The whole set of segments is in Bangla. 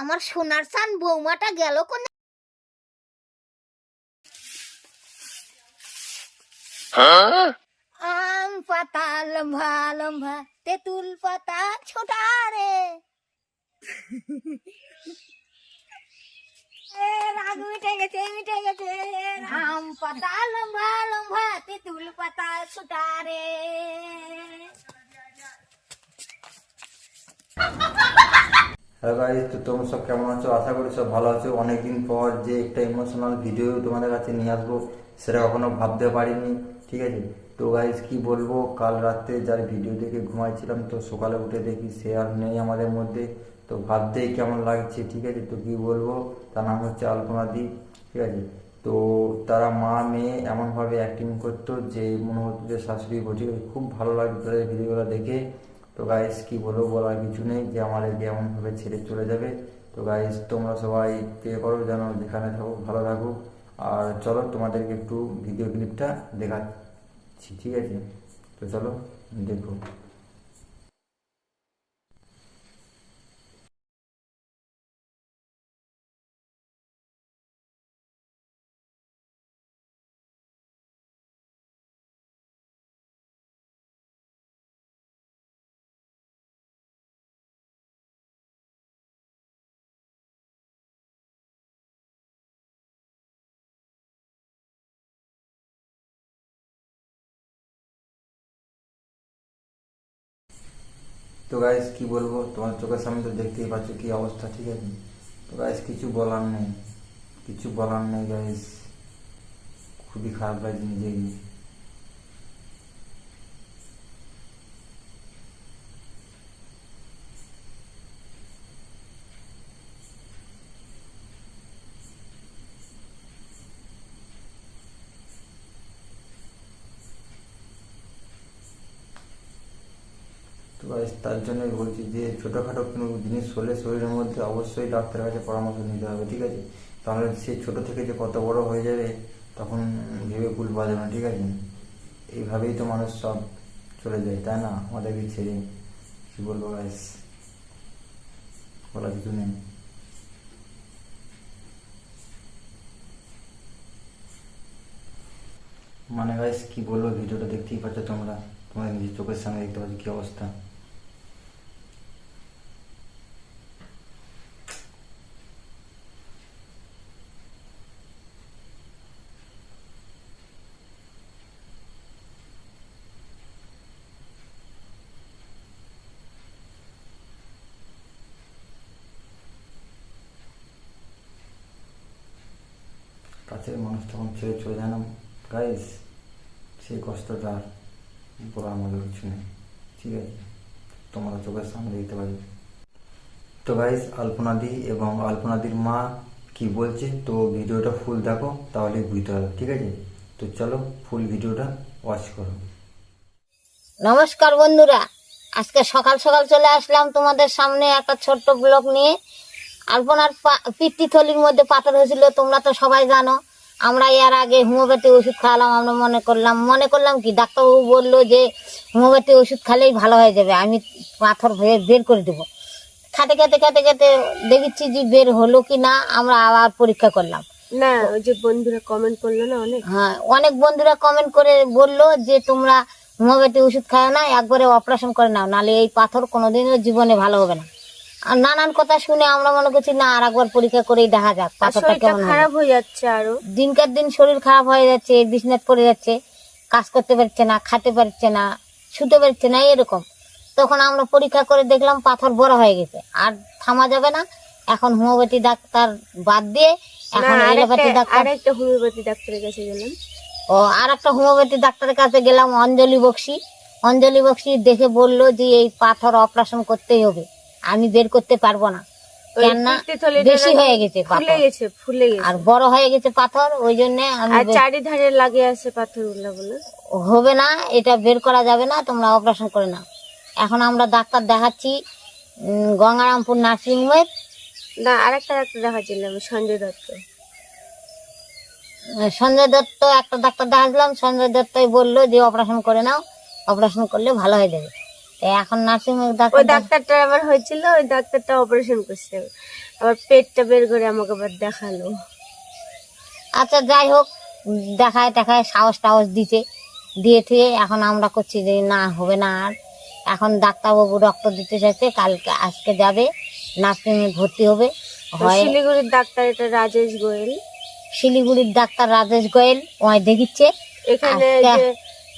আমার সোনার চান বৌমাটা গেল কোন? আম পাতা লম্বা লম্বা তেঁতুল পাতা ছোটা রে। রাগ মিটে গেছে মিটে গেছে আম পাতা লম্বা লম্বা তেঁতুল পাতা ছোটা রে। হ্যালো গাইজ তো তোমরা সব কেমন আছো? আশা করি সব ভালো আছো। অনেকদিন পর যে একটা ইমোশনাল ভিডিও তোমাদের কাছে নিয়ে আসব, সেটা কখনো ভাবতে পারিনি, ঠিক আছে? তো গাইজ কি বলব? কাল রাতে যার ভিডিও দেখে ঘুমাইছিলাম, তো সকালে উঠে দেখি সে আর নেই আমাদের মধ্যে। তো ভাবতেই কেমন লাগছে, ঠিক আছে? তো কি বলব? তার নাম হচ্ছে আলপনা দি, ঠিক আছে? তো তারা মা, মেয়ে এমনভাবে অ্যাক্টিং করতো যে মনে হতো যে শাশুড়ি বলছে খুব ভালো লাগতো তাদের ভিডিওগুলো দেখে। তো গাইস কি বলব বলার কিছু নেই যে আমাদেরকে এমনভাবে ছেড়ে চলে যাবে। তো গাইস তোমরা সবাই পে করো যেন যেখানে থাকো, ভালো থাকো আর চলো, তোমাদেরকে একটু ভিডিও ক্লিপটা দেখাচ্ছি, ঠিক আছে? তো চলো, দেখো। তো গাইস কি বলব? তোমার চোখের সামনে তো দেখতেই পাচ্ছ কি অবস্থা, ঠিক আছে? তো গাইস কিছু বলার নেই। কিছু বলার নেই গাইস খুবই খারাপ লাগছে নিজেকে। তো তার জন্যই বলছি যে ছোটোখাটো কোনো জিনিস হলে শরীরের মধ্যে অবশ্যই ডাক্তারের কাছে পরামর্শ নিতে হবে, ঠিক আছে? তাহলে সে ছোট থেকে যে কত বড় হয়ে যাবে, তখন ভেবে কুল পাওয়া যাবে না, ঠিক আছে? এইভাবেই তো মানুষ সব চলে যায়, তাই না? আমাদেরকে ছেড়ে কী বলব গাইস? বলার কিছু নেই। মানে গাইস, কী বলব, ভিডিওটা দেখতেই পাচ্ছ তোমরা। তোমাদের নিজের চোখের সামনে দেখতে পাচ্ছ, কি অবস্থা? কাছের মানুষ তখন ছেড়ে চলে যায় না গাইস সেই কষ্টটা বলার মতো কিছু নেই। ঠিক আছে? তোমরা চোখের সামনে দেখতে পাবে। তো গাইস আলপনাদি এবং আলপনাদির মা কি বলছে, তো ভিডিওটা ফুল দেখো তাহলে বুঝতে হবে ঠিক আছে? তো চলো ফুল ভিডিওটা ওয়াচ করো। নমস্কার বন্ধুরা, আজকে সকাল সকাল চলে আসলাম তোমাদের সামনে একটা ছোট্ট ব্লগ নিয়ে। আলপনার পিত্তিথলির মধ্যে পাথর হয়েছিল, তোমরা তো সবাই জানো। আমরা এর আগে হোমিওপ্যাথি ওষুধ খাওয়ালাম আমরা মনে করলাম মনে করলাম কি? ডাক্তারবাবু বলল যে হোমিওপ্যাথি ওষুধ খেলেই ভালো হয়ে যাবে আমি পাথর বের বের করে দেবো। খাতে খাতে খাতে খাতে দেখেছি যে বের হলো কি না আমরা আবার পরীক্ষা করলাম। না ওই যে বন্ধুরা কমেন্ট করল না অনেক? হ্যাঁ অনেক বন্ধুরা কমেন্ট করে বলল যে তোমরা হোমিওপ্যাথি ওষুধ খাও না একবারে অপারেশন করে নাও নাহলে এই পাথর কোনোদিনও জীবনে ভালো হবে না। আর নানান কথা শুনে আমরা মনে করছি না আর একবার পরীক্ষা করেই দেখা যাক পাথরটা কেমন খারাপ হয়ে যাচ্ছে আরও। দিনকার দিন শরীর খারাপ হয়ে যাচ্ছে বিছনাথ পড়ে যাচ্ছে কাজ করতে পারছে না খেতে পারছে না শুতে পারছে না এরকম। তখন আমরা পরীক্ষা করে দেখলাম পাথর বড় হয়ে গেছে। আর থামা যাবে না। এখন হোমিওপ্যাথি ডাক্তার বাদ দিয়ে এখন এলোপ্যাথি ডাক্তার আরেকটা হোমিওপ্যাথি ডাক্তারের কাছে গেলাম। ও আর একটা হোমিওপ্যাথি ডাক্তারের কাছে গেলাম অঞ্জলি বক্সি। অঞ্জলি বক্সি দেখে বলল যে এই পাথর অপারেশন করতেই হবে। আমি বের করতে পারব না। কেননা বেশি হয়ে গেছে ফুলে গেছে ফুলে গেছে। আর বড় হয়ে গেছে পাথর ওই জন্য আমি চারিধারে লাগে আছে বলে। হবে না এটা বের করা যাবে না তোমরা অপারেশন করে নাও। এখন আমরা ডাক্তার দেখাচ্ছি গঙ্গারামপুর নার্সিংহোমে না আরেকটা ডাক্তার দেখাচ্ছিলাম সঞ্জয় দত্ত। সঞ্জয় দত্ত একটা ডাক্তার দেখাচ্ছিলাম সঞ্জয় দত্তই বলল যে অপারেশন করে নাও অপারেশন করলে ভালো হয়ে যাবে। এখন নার্সিং ওই ডাক্তারটা আবার হয়েছিল ওই ডাক্তারটা অপারেশন করছে। আবার পেটটা বের করে আমাকে আবার দেখাল। আচ্ছা যাই হোক দেখায় দেখায় সাহস টাহস দিতে দিয়ে থুয়ে এখন আমরা করছি যে না হবে না আর। এখন ডাক্তারবাবু রক্ত দিতে চাইছে কালকে আজকে যাবে নার্সিংহোমে ভর্তি হবে। হয় শিলিগুড়ির ডাক্তার এটা রাজেশ গোয়েল। শিলিগুড়ির ডাক্তার রাজেশ গোয়েল ওই দেখিচ্ছে। এখানে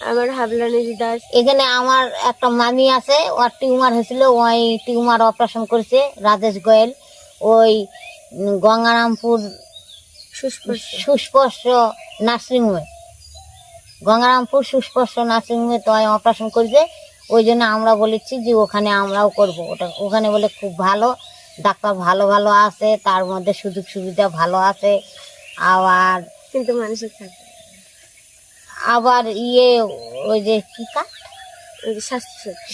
আমার হাবলানি দাস এখানে আমার একটা মামি আছে ওর টিউমার হয়েছিল ওই টিউমার অপারেশন করেছে রাজেশ গোয়েল। ওই গঙ্গারামপুর সুস্পর্শ নার্সিংহোমে গঙ্গারামপুর সুস্পর্শ নার্সিংহোমে তো অপারেশন করেছে ওই জন্য আমরা বলেছি যে ওখানে আমরাও করব। ওটা ওখানে বলে খুব ভালো ডাক্তার ভালো ভালো আছে তার মধ্যে সুযোগ সুবিধা ভালো আছে আবার কিন্তু মানুষের থাকে। আবার ইয়ে ওই যে কি কার্ড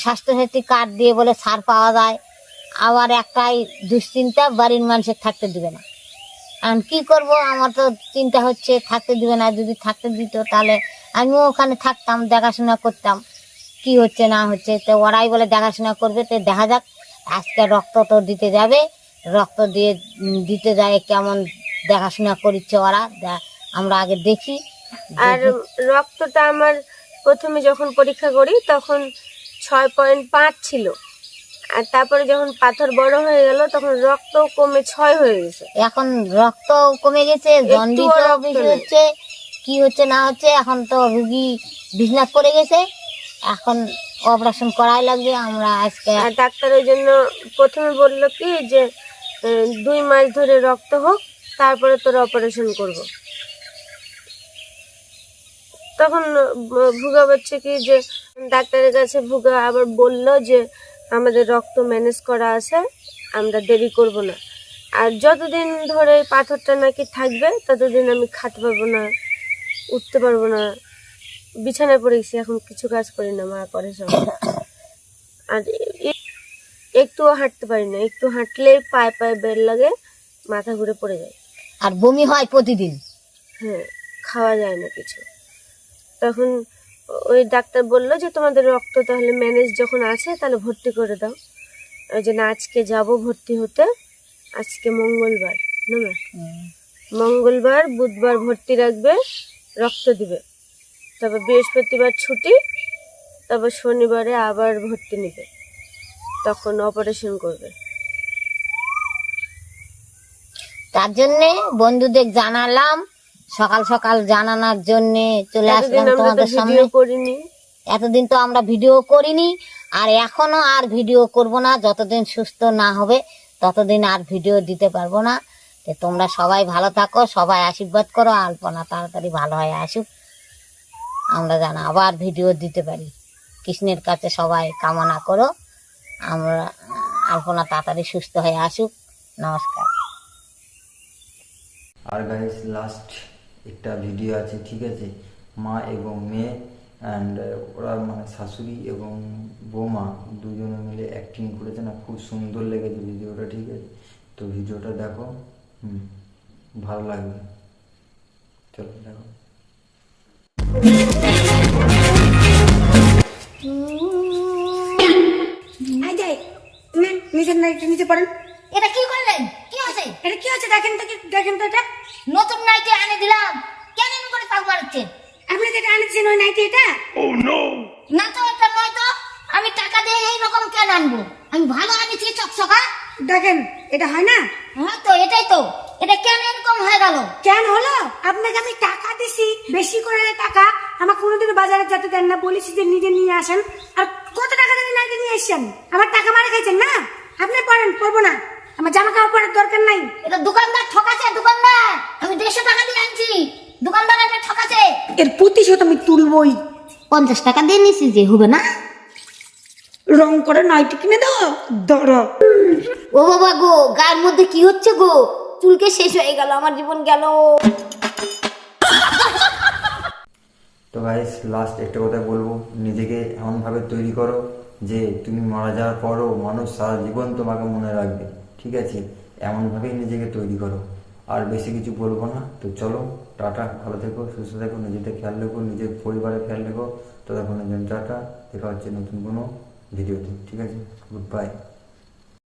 স্বাস্থ্যসাথী কার্ড দিয়ে বলে ছাড় পাওয়া যায়। আবার একটাই দুশ্চিন্তা, বাড়ির মানুষের থাকতে দিবে না। এখন কি করব? আমার তো চিন্তা হচ্ছে থাকতে দিবে না, যদি থাকতে দিত তাহলে আমিও ওখানে থাকতাম, দেখাশোনা করতাম। কি হচ্ছে, না হচ্ছে? তো ওরাই বলে দেখাশোনা করবে, তো দেখা যাক। আজকে রক্ত তো দিতে যাবে, রক্ত দিয়ে দিতে যায় কেমন দেখাশোনা করিচ্ছে ওরা। আমরা আগে দেখি। আর রক্তটা আমার প্রথমে যখন পরীক্ষা করি তখন ছয় পয়েন্ট পাঁচ ছিল। আর তারপরে যখন পাথর বড় হয়ে গেল তখন রক্ত কমে ছয় হয়ে গেছে। এখন রক্ত কমে গেছে জন্ডিস। হচ্ছে কি হচ্ছে না হচ্ছে এখন তো রুগী বিছনাথ পড়ে গেছে। এখন অপারেশন করাই লাগবে আমরা আজকে আর ডাক্তার ওই জন্য প্রথমে বলল কি যে দুই মাস ধরে রক্ত হোক তারপরে তোর অপারেশন করব। তখন ভুগা বলছে কি যে ডাক্তারের কাছে ভুগা আবার বলল যে আমাদের রক্ত ম্যানেজ করা আছে আমরা দেরি করব না। আর যতদিন ধরে পাথরটা নাকি থাকবে ততদিন আমি খাতে পারব না উঠতে পারব না। বিছানায় পড়ে গেছি এখন কিছু কাজ করি না মা করে সব আর একটুও হাঁটতে পারি না একটু হাঁটলেই পায়ে পায়ে বের লাগে মাথা ঘুরে পড়ে যায়। আর বমি হয় প্রতিদিন? হ্যাঁ খাওয়া যায় না কিছু। তখন ওই ডাক্তার বলল যে তোমাদের রক্ত তাহলে ম্যানেজ যখন আছে তাহলে ভর্তি করে দাও। ওই জন্য আজকে যাব ভর্তি হতে। আজকে মঙ্গলবার না? মঙ্গলবার বুধবার ভর্তি রাখবে রক্ত দিবে। তারপর বৃহস্পতিবার ছুটি তারপর শনিবারে আবার ভর্তি নেবে। তখন অপারেশন করবে। তার জন্যে বন্ধুদের জানালাম সকাল সকাল জানানোর জন্যে চলে আসলাম তোমাদের সামনে। করিনি। এতদিন তো আমরা ভিডিও করিনি আর এখনও আর ভিডিও করব না। যতদিন সুস্থ না হবে ততদিন আর ভিডিও দিতে পারব না। তো তোমরা সবাই ভালো থাকো সবাই আশীর্বাদ করো আলপনা তাড়াতাড়ি ভালো হয়ে আসুক। আমরা জানা আবার ভিডিও দিতে পারি। কৃষ্ণের কাছে সবাই কামনা করো। আমরা আলপনা তাড়াতাড়ি সুস্থ হয়ে আসুক। নমস্কার। আর গাইস লাস্ট একটা ভিডিও আছে ঠিক আছে? মা এবং মেয়ে অ্যান্ড ওরা মানে শাশুড়ি এবং বৌমা দুজনে মিলে অ্যাক্টিং করেছে না খুব সুন্দর লেগেছে ভিডিওটা ঠিক আছে? তো ভিডিওটা দেখো হুম ভালো লাগবে। চলো দেখো। আই যাই। না নিচের নাইটটা নিচে পড়েন। এটা কি এটা কি হচ্ছে দেখেন তো কি- দেখেন তো এটা। নতুন নাইটি আনে দিলাম। কেন এমন করে পাক মারছেন আপনি যেটা আনেছেন ওই নাইটি এটা? না তো এটা নয় তো। আমি টাকা দিয়ে এইরকম কেন আনব? আমি ভালো আনিছি চকচকা। দেখেন এটা হয় না? হ্যাঁ তো এটাই তো। এটা কেন এরকম হয়ে গেল? কেন হলো? আপনাকে আমি টাকা দিছি বেশি করে টাকা। আমার কোনোদিন বাজারে যেতে দেন না বলেছি যে নিজে নিয়ে আসেন। আর কত টাকা দিয়ে নাইটি নিয়ে এসছেন? আমার টাকা মারা খাইছেন না? আপনি পড়েন পড়ব না। আমার জামা কাপড় পরার দরকার নাই। এটা দোকানদার ঠকাছে দোকানদার! আমি দেড়শো টাকা দিয়ে আনছি। দোকানদার এটা ঠকাছে এর প্রতিশোধ আমি তুলবই। পঞ্চাশ টাকা দিয়ে নিছি যে হবে না? রং করে নাইটি কিনে দাও ধরো। ও বাবা গো গায়ের মধ্যে কি হচ্ছে গো? চুলকে শেষ হয়ে গেল আমার জীবন গেল। তো গাইস লাস্ট একটা কথা বলব। নিজেকে এমনভাবে তৈরি করো যে তুমি মারা যাওয়ার পরও মানুষ সারা জীবন তোমাকে মনে রাখবে। ঠিক আছে? এমনভাবেই নিজেকে তৈরি করো। আর বেশি কিছু বলব না। তো চলো, টাটা, ভালো থেকো, সুস্থ থেকো, নিজেদের খেয়াল রেখো, নিজের পরিবারের খেয়াল রেখো। তো তখন টাটা, দেখা হচ্ছে নতুন কোনো ভিডিওতে, ঠিক আছে? Good bye